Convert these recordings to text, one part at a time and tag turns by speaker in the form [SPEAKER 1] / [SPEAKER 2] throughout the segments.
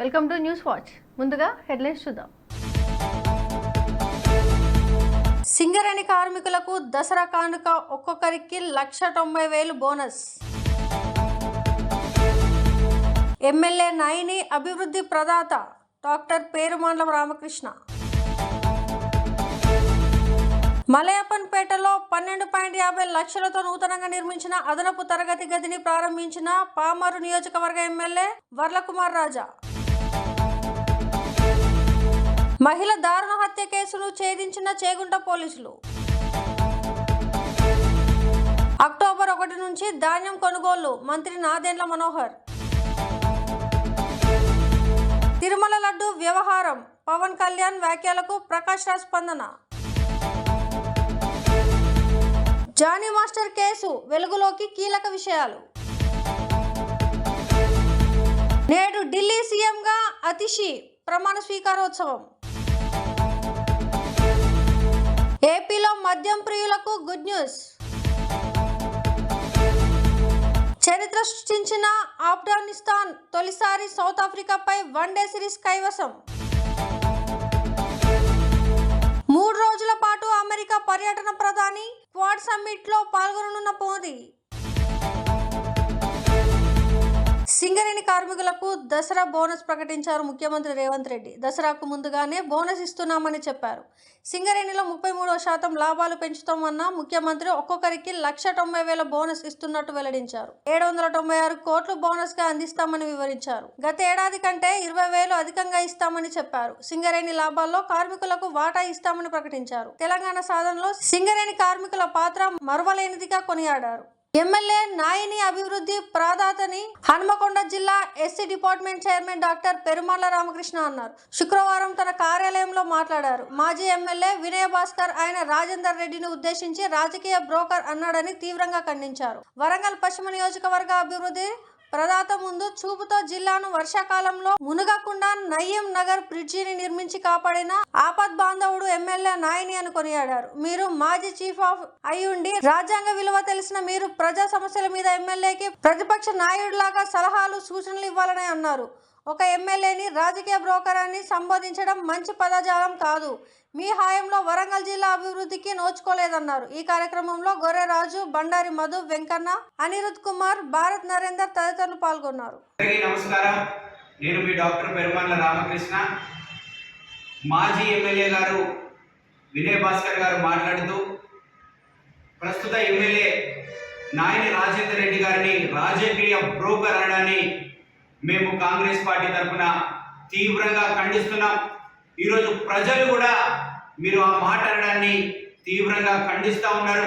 [SPEAKER 1] Welcome to news watch. ముందుగా headlines చూద్దాం. సింగరేణి కార్మికులకు దసరా కానుక ఒక్కొక్కరికి లక్ష తొంభై వేలు బోనస్. ఎమ్మెల్యే నైని అభివృద్ధి ప్రదాత డాక్టర్ పేరుమండలం రామకృష్ణ. మలయప్పన్పేటలో పన్నెండు పాయింట్ యాభై లక్షలతో నూతనంగా నిర్మించిన అదనపు తరగతి గదిని ప్రారంభించిన పామరు నియోజకవర్గ ఎమ్మెల్యే వర్లకుమార్ రాజా. మహిళ దారుణ హత్య కేసును ఛేదించిన చేగుంట పోలీసులు. అక్టోబర్ ఒకటి నుంచి ధాన్యం కొనుగోలు మంత్రి నాదెండ్ల మనోహర్. తిరుమల లడ్డు వ్యవహారం పవన్ కళ్యాణ్ వ్యాఖ్యలకు ప్రకాష్ రాజ్ స్పందన. జానీ మాస్టర్ కేసు వెలుగులోకి కీలక విషయాలు. నేడు ఢిల్లీ సీఎంగా అతిషి ప్రమాణ స్వీకారోత్సవం. ఏపీలో మద్యం ప్రియులకు గుడ్ న్యూస్. చరిత్ర సృష్టించిన ఆఫ్ఘనిస్తాన్ తొలిసారి సౌత్ ఆఫ్రికాపై వన్డే సిరీస్ కైవసం. మూడు రోజుల పాటు అమెరికా పర్యటన ప్రధాని క్వాడ్ సమ్మిట్లో పాల్గొననున్న మోదీ. సింగరేణి కార్మికులకు దసరా బోనస్ ప్రకటించారు ముఖ్యమంత్రి రేవంత్ రెడ్డి. దసరాకు ముందుగానే బోనస్ ఇస్తున్నామని చెప్పారు. సింగరేణిలో ముప్పై మూడవ శాతం లాభాలు పెంచుతామన్న ముఖ్యమంత్రి ఒక్కొక్కరికి లక్ష తొంభై వేల బోనస్ ఇస్తున్నట్టు వెల్లడించారు. ఏడు వందల తొంభై ఆరు కోట్లు బోనస్గా అందిస్తామని వివరించారు. గత ఏడాది కంటే ఇరవై వేలు అధికంగా ఇస్తామని చెప్పారు. సింగరేణి లాభాల్లో కార్మికులకు వాటా ఇస్తామని ప్రకటించారు. తెలంగాణ సాధనలో సింగరేణి కార్మికుల పాత్ర మరువలేనిదిగా కొనియాడారు. ఎమ్మెల్యే నాయిని అభివృద్ధి ప్రాధాతని హన్మకొండ జిల్లా SC department chairman doctor Perumalla Ramakrishna అన్నారు. శుక్రవారం తన కార్యాలయంలో మాట్లాడారు. మాజీ ఎమ్మెల్యే వినయ భాస్కర్ ఆయన రాజేందర్ రెడ్డిని ఉద్దేశించి రాజకీయ బ్రోకర్ అన్నాడని తీవ్రంగా ఖండించారు. వరంగల్ పశ్చిమ నియోజకవర్గ అభివృద్ధి ప్రదాత ముందు చూపుతో జిల్లాను వర్షాకాలంలో మునగకుండా నయ్యం నగర్ బ్రిడ్జిని నిర్మించి కాపాడిన ఆపద్ బాంధవుడు ఎమ్మెల్యే నాయని అని కొనియాడారు. మీరు మాజీ చీఫ్ ఆఫ్ అయ్యుండి రాజ్యాంగ విలువ తెలిసిన మీరు ప్రజా సమస్యల మీద ఎమ్మెల్యేకి ప్రతిపక్ష నాయుడులాగా సలహాలు సూచనలు ఇవ్వాలని అన్నారు. ఒక ఎమ్మెల్యేని రాజకీయ బ్రోకర్ అని సంబోధించడం మంచి పదజాలం కాదు. మీ హాయంలో వరంగల్ జిల్లా అభివృద్ధికి నోచుకోలేదన్నారు. ఈ కార్యక్రమంలో గొర్రెరాజు బండారి మధు వెంకన్న అనిరుద్ కుమార్ భారత్ నరేందర్ తదితరులు పాల్గొన్నారు.
[SPEAKER 2] నమస్కారం. నేను మీ డాక్టర్ పెరుమల్ల రామకృష్ణ. మాజీ ఎమ్మెల్యే గారు వినయ్ భాస్కర్ గారు మాట్లాడుతూ ప్రస్తుత ఎమ్మెల్యే నాయని రాజేందర్ రెడ్డి గారిని రాజకీయ బ్రోకర్ అనడాన్ని మేము కాంగ్రెస్ పార్టీ తరఫున తీవ్రంగా ఖండిస్తున్నాం. ఈరోజు ప్రజలు కూడా మీరు ఆ మాట అనడాన్ని తీవ్రంగా ఖండిస్తూ ఉన్నారు.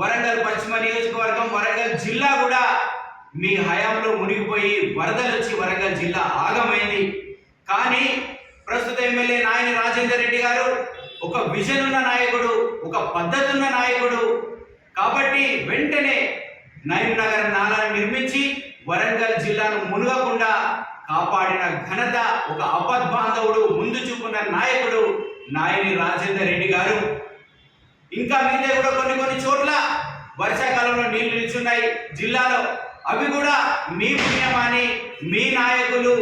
[SPEAKER 2] వరంగల్ పశ్చిమ నియోజకవర్గం వరంగల్ జిల్లా కూడా మీ హయాంలో మునిగిపోయి వరదలు వచ్చి వరంగల్ జిల్లా ఆగమైంది. కానీ ప్రస్తుత ఎమ్మెల్యే నాయని రాజేందర్ రెడ్డి గారు ఒక విజన్ ఉన్న నాయకుడు ఒక పద్ధతి ఉన్న నాయకుడు. కాబట్టి వెంటనే నయం నగర్ నాలాను నిర్మించి వరంగల్ జిల్లాను మునుగకుండా కాపాడిన ఘనత ఒక అపద్బాంధవుడు ముందు చూపున్న నాయకుడు నాయని రాజేందర్ రెడ్డి గారు. ఇంకా మిగతా కూడా కొన్ని కొన్ని చోట్ల వర్షాకాలంలో నీళ్ళు నిల్చున్నాయి. జిల్లాలో అవి కూడా మీ పుణ్యమాని మీ నాయకులు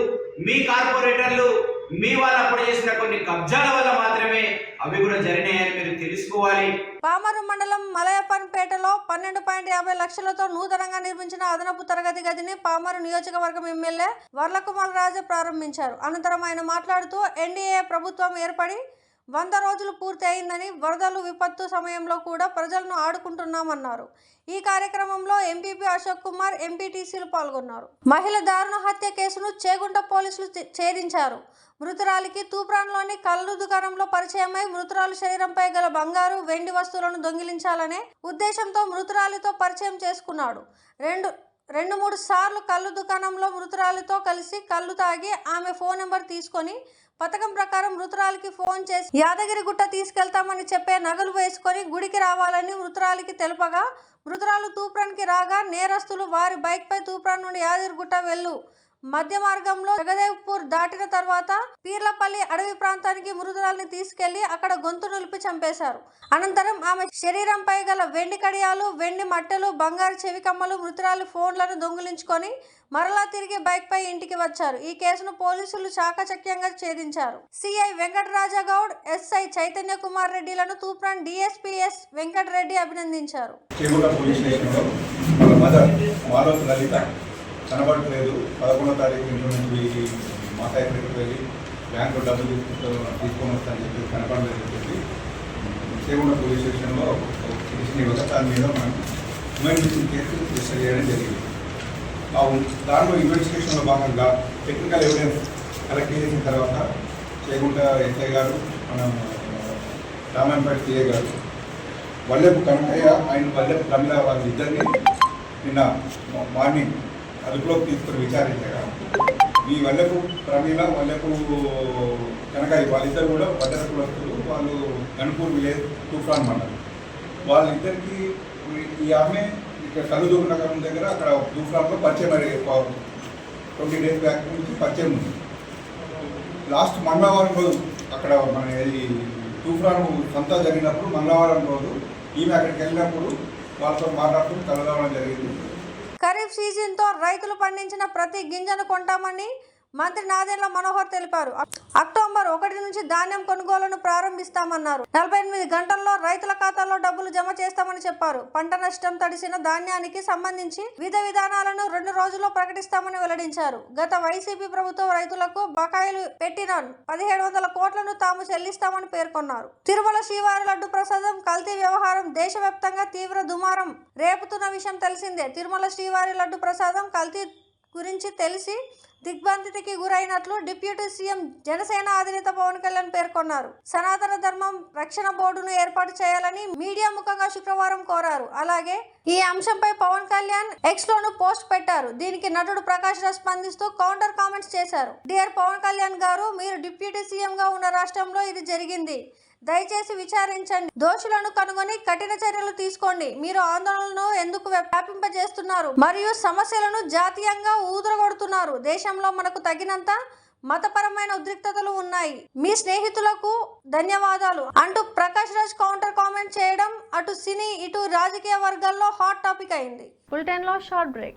[SPEAKER 2] మీ కార్పొరేటర్లు మీ వాళ్ళు అప్పుడు చేసిన కొన్ని కబ్జాల వల్ల మాత్రమే అవి కూడా జరిగినాయని మీరు తెలుసుకోవాలి.
[SPEAKER 1] పామరు మండలం మలయపన్పేటలో పన్నెండు పాయింట్ యాభై లక్షలతో నూతనంగా నిర్మించిన అదనపు తరగతి గదిని పామరు నియోజకవర్గం ఎమ్మెల్యే వర్లకుమార్ రాజు ప్రారంభించారు. అనంతరం ఆయన మాట్లాడుతూ ఎన్డీఏ ప్రభుత్వం ఏర్పడి వంద రోజులు పూర్తి అయిందని వరదలు విపత్తు సమయంలో కూడా ప్రజలను ఆడుకుంటున్నామన్నారు. ఈ కార్యక్రమంలో ఎంపీపీ అశోక్ కుమార్ ఎంపీటీసీలు పాల్గొన్నారు. మహిళ దారుణ హత్య కేసును చేగుంట పోలీసులు ఛేదించారు. మృతురాలికి తూప్రాన్లోని కళ్ళు దుకాణంలో పరిచయమై మృతురాలు శరీరంపై గల బంగారు వెండి వస్తువులను దొంగిలించాలనే ఉద్దేశంతో మృతురాలితో పరిచయం చేసుకున్నాడు. రెండు రెండు మూడు సార్లు కళ్ళు దుకాణంలో మృతురాలితో కలిసి కళ్ళు తాగి ఆమె ఫోన్ నెంబర్ తీసుకొని పథకం ప్రకారం మృతురాలికి ఫోన్ చేసి యాదగిరిగుట్ట తీసుకెళ్తామని చెప్పే నగలు వేసుకొని గుడికి రావాలని మృతురాలికి తెలుపగా మృతురాలు తూప్రాన్కి రాగా నేరస్తులు వారి బైక్పై తూప్రాన్ నుండి యాదగిరిగుట్ట వెళ్ళు. మధ్య మార్గంలో జగదేవ్పూర్ దాటిన తర్వాత పీర్లపల్లి అడవి ప్రాంతానికి మృదురాల్ని తీసుకెళ్ళి అక్కడ గొంతు నిలిపి చంపేశారు. అనంతరం ఆమె శరీరంపై గల వెండి కడియాలు వెండి మట్టెలు బంగారు చెవి కమ్మలు మృతురాలి ఫోన్లను దొంగిలించుకొని మరలా తిరిగి బైక్ పై ఇంటికి వచ్చారు. ఈ కేసును పోలీసులు చాకచక్యంగా ఛేదించారు. సిఐ వెంకటరాజగౌడ్ ఎస్ఐ చైతన్య కుమార్ రెడ్డిలను తూప్రాన్ డిఎస్పీఎస్ వెంకటరెడ్డి అభినందించారు.
[SPEAKER 3] కనబడలేదు పోలీస్ పదకొండో తారీఖు ఇంట్లో నుంచి ఈ మాతా ఎక్కడికి వెళ్ళి బ్యాంకులో డబ్బులు తీసుకుంటూ తీసుకొని వస్తాను చెప్పి కనపడలేదు చెప్పి చేగుంట పోలీస్ స్టేషన్లో ఒక పిటిషన్ ఇవ్వగా దాని మీద మనం ఉమెన్ మిస్సింగ్ కేసు రిజిస్టర్ చేయడం జరిగింది. దాంట్లో ఇన్వెస్టిగేషన్లో భాగంగా టెక్నికల్ ఎవిడెన్స్ కలెక్ట్ చేసిన తర్వాత చేగుంట ఎస్ఐ గారు మన రామాయణపేట సిఏ గారు వల్లెపు కనకయ్య ఆయన వల్లెపు వాళ్ళ వాళ్ళిద్దరిని నిన్న మార్నింగ్ అదుపులోకి తీసుకుని విచారించగా ఈ వల్లెపు ప్రమీల వల్లెపు కనకయ్య వాళ్ళిద్దరు కూడా భద్రత కులస్తులు వాళ్ళు గణపూర్ విలేజ్ తుఫాన్ మండలం వాళ్ళిద్దరికీ ఈ ఆమె ఇక్కడ సరుదూరు నగరం దగ్గర అక్కడ తూఫాన్లో పరిచయం ట్వంటీ డేస్ బ్యాక్ నుంచి పరిచయం ఉంది. లాస్ట్ మంగళవారం రోజు అక్కడ మన ఈ తూఫాను సంతా జరిగినప్పుడు మంగళవారం రోజు ఈమె అక్కడికి వెళ్ళినప్పుడు వాళ్ళతో మాట్లాడుతూ కలగడం జరిగింది.
[SPEAKER 1] ఖరీఫ్ సీజన్తో రైతులు పండించిన ప్రతి గింజను కొంటామని మంత్రి నాదెండ్ల మనోహర్ తెలిపారు. అక్టోబర్ ఒకటి నుంచి ధాన్యం కొనుగోలును ప్రారంభిస్తామన్నారు. నలభై ఎనిమిది గంటల్లో రైతుల ఖాతాల్లో డబ్బులు జమ చేస్తామని చెప్పారు. పంట నష్టం తడిసిన ధాన్యానికి సంబంధించి విధ విధానాలను రెండు రోజుల్లో ప్రకటిస్తామని వెల్లడించారు. గత వైసీపీ ప్రభుత్వం రైతులకు బకాయిలు పెట్టిన పదిహేడు వందల కోట్లను తాము చెల్లిస్తామని పేర్కొన్నారు. తిరుమల శ్రీవారి లడ్డు ప్రసాదం కల్తీ వ్యవహారం దేశవ్యాప్తంగా తీవ్ర దుమారం రేపుతున్న విషయం తెలిసిందే. తిరుమల శ్రీవారి లడ్డు ప్రసాదం కల్తీ గురించి తెలిసి దిగ్బంధితికి గురైనట్లు డిప్యూటీ సీఎం జనసేన అధినేత పవన్ కళ్యాణ్ పేర్కొన్నారు. సనాతన ధర్మం రక్షణ బోర్డును ఏర్పాటు చేయాలని మీడియా ముఖంగా శుక్రవారం కోరారు. అలాగే ఈ అంశంపై పవన్ కళ్యాణ్ ఎక్స్ లోను పోస్ట్ పెట్టారు. దీనికి నటుడు ప్రకాష్ రాజ్ స్పందిస్తూ కౌంటర్ కామెంట్స్ చేశారు. డియర్ పవన్ కళ్యాణ్ గారు మీరు డిప్యూటీ సీఎం గా ఉన్న రాష్ట్రంలో ఇది జరిగింది. దయచేసి విచారించండి. దోషులను కనుగొని కఠిన చర్యలు తీసుకోండి. మీరు ఆందోళనను ఎందుకు వ్యాపింపజేస్తున్నారు? మరియు సమస్యలను జాతీయంగా ఊదరగొడుతున్నారు. దేశంలో మనకు తగినంత మతపరమైన ఉద్రిక్తతలు ఉన్నాయి. మీ స్నేహితులకు ధన్యవాదాలు. అంటూ ప్రకాష్ రాజ్ కౌంటర్ కామెంట్ చేయడం అటు సినీ ఇటు రాజకీయ వర్గాల్లో హాట్ టాపిక్ అయింది. బులెటిన్లో షార్ట్ బ్రేక్.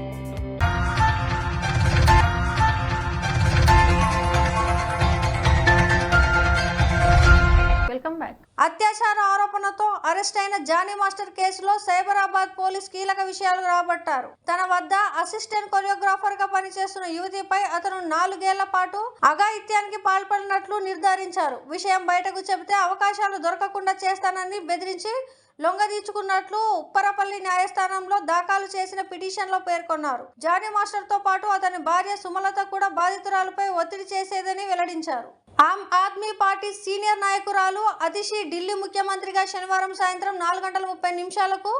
[SPEAKER 1] అత్యాచార ఆరోపణతో అరెస్ట్ అయిన జానీ మాస్టర్ కేసులో సైబరాబాద్ పోలీస్ కీలక విషయాలు రాబట్టారు. తన వద్ద అసిస్టెంట్ కొరియోగ్రాఫర్గా పనిచేస్తున్న యువతిపై అతను నాలుగేళ్ళ పాటు అఘాయిత్యానికి పాల్పడినట్లు నిర్ధారించారు. విషయం బయటకు చెబితే అవకాశాలు దొరకకుండా చేస్తానని బెదిరించి లొంగదీచుకున్నట్లు ఉప్పరపల్లి న్యాయస్థానంలో దాఖలు చేసిన పిటిషన్లో పేర్కొన్నారు. జానీ మాస్టర్తో పాటు అతని భార్య సుమలత కూడా బాధితురాలపై ఒత్తిడి చేసేదని వెల్లడించారు. ఆమ్ ఆద్మీ పార్టీ సీనియర్ నాయకురాలు అతిషి ఢిల్లీ ముఖ్యమంత్రిగా శనివారం సాయంత్రం నాలుగు గంటల ముప్పై నిమిషాలకు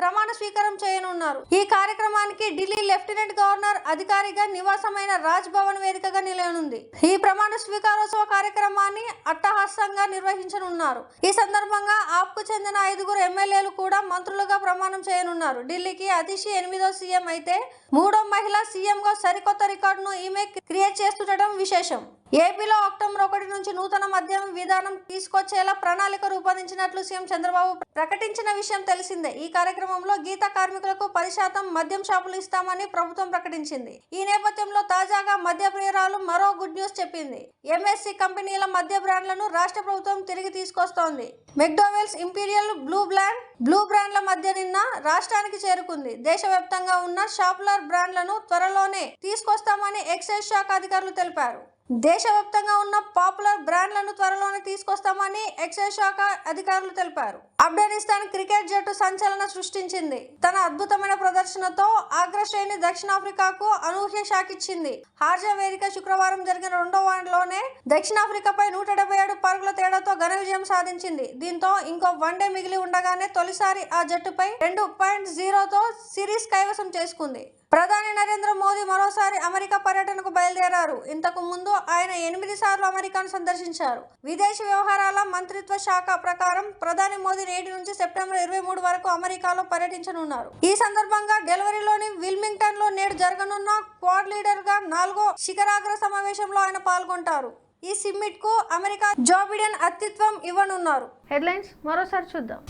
[SPEAKER 1] ప్రమాణ స్వీకారం చేయనున్నారు. ఈ కార్యక్రమానికి ఢిల్లీ లెఫ్టినెంట్ గవర్నర్ అధికారిగా నివాసమైన రాజ్ భవన్ వేదికగా నిలయనుంది. ఈ ప్రమాణ స్వీకారోత్సవ కార్యక్రమాన్ని అట్టహాసంగా నిర్వహించనున్నారు. ఈ సందర్భంగా ఆప్కు చెందిన ఐదుగురు ఎమ్మెల్యేలు కూడా మంత్రులుగా ప్రమాణం చేయనున్నారు. ఢిల్లీకి అతిషి ఎనిమిదో సీఎం అయితే మూడో మహిళ సీఎంగా సరికొత్త రికార్డును ఈమె క్రియేట్ చేస్తుండటం విశేషం. ఏపీలో అక్టోబర్ ఒకటి నుంచి నూతన మద్యం విధానం తీసుకొచ్చేలా ప్రణాళిక రూపొందించినట్లు సీఎం చంద్రబాబు ప్రకటించిన విషయం తెలిసిందే. ఈ కార్యక్రమంలో గీత కార్మికులకు పది శాతం మద్యం షాపులు ఇస్తామని ప్రభుత్వం ప్రకటించింది. ఈ నేపథ్యంలో తాజాగా మద్య ప్రియురాలు మరో గుడ్ న్యూస్ చెప్పింది. ఎంఎస్సి కంపెనీల మద్య బ్రాండ్లను రాష్ట్ర ప్రభుత్వం తిరిగి తీసుకొస్తోంది. McDowell's Imperial Blue blend blue బ్రాండ్ల మధ్య నిన్న రాష్ట్రానికి చేరుకుంది. దేశవ్యాప్తంగా ఉన్న షాపులర్ బ్రాండ్లను త్వరలోనే తీసుకొస్తామని ఎక్సైజ్ శాఖ అధికారులు తెలిపారు. దేశవ్యాప్తంగా ఉన్న పాపులర్ బ్రాండ్లను త్వరలోనే తీసుకొస్తామని ఎక్సైజ్ శాఖ అధికారులు తెలిపారు. ఆఫ్ఘనిస్తాన్ క్రికెట్ జట్టు సంచలన సృష్టించింది. తన అద్భుతమైన ప్రదర్శనతో అగ్రశ్రేణి దక్షిణాఫ్రికాకు అనూహ్య షాకిచ్చింది. హార్జా వేదిక శుక్రవారం జరిగిన రెండో వన్లోనే దక్షిణాఫ్రికాపై నూట డెబ్బై ఏడు పరుగుల తేడాతో ఘన విజయం సాధించింది. దీంతో ఇంకో వన్డే మిగిలి ఉండగానే తొలిసారి ఆ జట్టుపై రెండు పాయింట్ జీరోతో సిరీస్ కైవసం చేసుకుంది. ప్రధాని నరేంద్ర మోదీ మరోసారి అమెరికా పర్యటనకు బయలుదేరారు. ఇంతకు ముందు ఆయన ఎనిమిది సార్లు అమెరికాను సందర్శించారు. విదేశీ వ్యవహారాల మంత్రిత్వ శాఖ ప్రకారం ప్రధాని మోదీ నేటి నుంచి సెప్టెంబర్ ఇరవై మూడు వరకు అమెరికాలో పర్యటించనున్నారు. ఈ సందర్భంగా డెలివరీలోని విల్మింగ్టన్లో నేడు జరగనున్న క్వాడ్ లీడర్గా నాలుగో శిఖరాగ్ర సమావేశంలో ఆయన పాల్గొంటారు. ఈ సిమ్మిట్కు అమెరికా జో బిడెన్ అత్యత్వం ఇవ్వనున్నారు. హెడ్లైన్స్ మరోసారి చూద్దాం.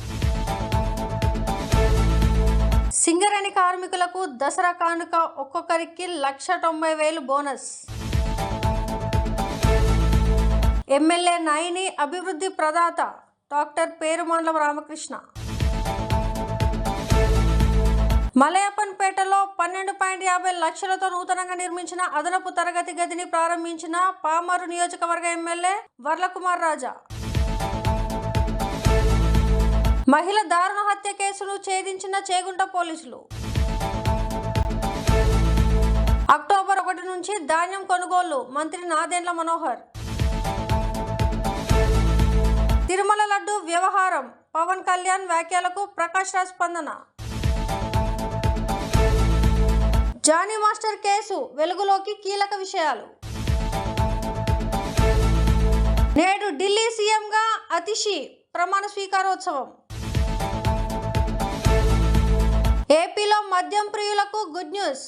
[SPEAKER 1] సింగరేణి కార్మికులకు దసరా కానుక ఒక్కొక్కరికి లక్ష తొంభై వేలు బోనస్. ఎమ్మెల్యే నయని అభివృద్ధి ప్రదాత డాక్టర్ పేరుమండలం రామకృష్ణ. మలయప్పన్పేటలో పన్నెండు పాయింట్ యాభై లక్షలతో నూతనంగా నిర్మించిన అదనపు తరగతి గదిని ప్రారంభించిన పామరు నియోజకవర్గ ఎమ్మెల్యే వర్లకుమార్ రాజా. మహిళ దారుణ హత్య కేసును ఛేదించిన చేగుంట పోలీసులు. అక్టోబర్ ఒకటి నుంచి ధాన్యం కొనుగోలు మంత్రి నాదెండ్ల మనోహర్. తిరుమల లడ్డు వ్యవహారం పవన్ కళ్యాణ్ వ్యాఖ్యలకు ప్రకాష్ రాజ్ స్పందన. జానీ మాస్టర్ కేసు వెలుగులోకి కీలక విషయాలు. నేడు ఢిల్లీ సీఎంగా అతిషి ప్రమాణ స్వీకారోత్సవం. ఏపీలో మద్యం ప్రియులకు గుడ్ న్యూస్.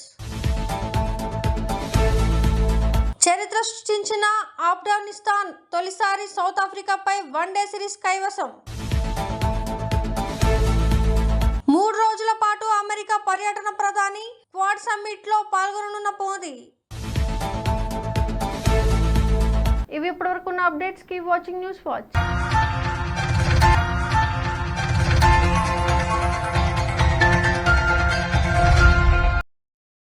[SPEAKER 1] చరిత్ర సృష్టించిన ఆఫ్ఘనిస్తాన్ తొలిసారి సౌత్ ఆఫ్రికాపై వన్డే సిరీస్ కైవసం. మూడు రోజుల పాటు అమెరికా పర్యటన ప్రధాని క్వాడ్ సమ్మిట్లో పాల్గొననున్న మోదీ. ఇవి ఇప్పటివరకు ఉన్న అప్డేట్స్కి వాచింగ్ న్యూస్ వాచ్.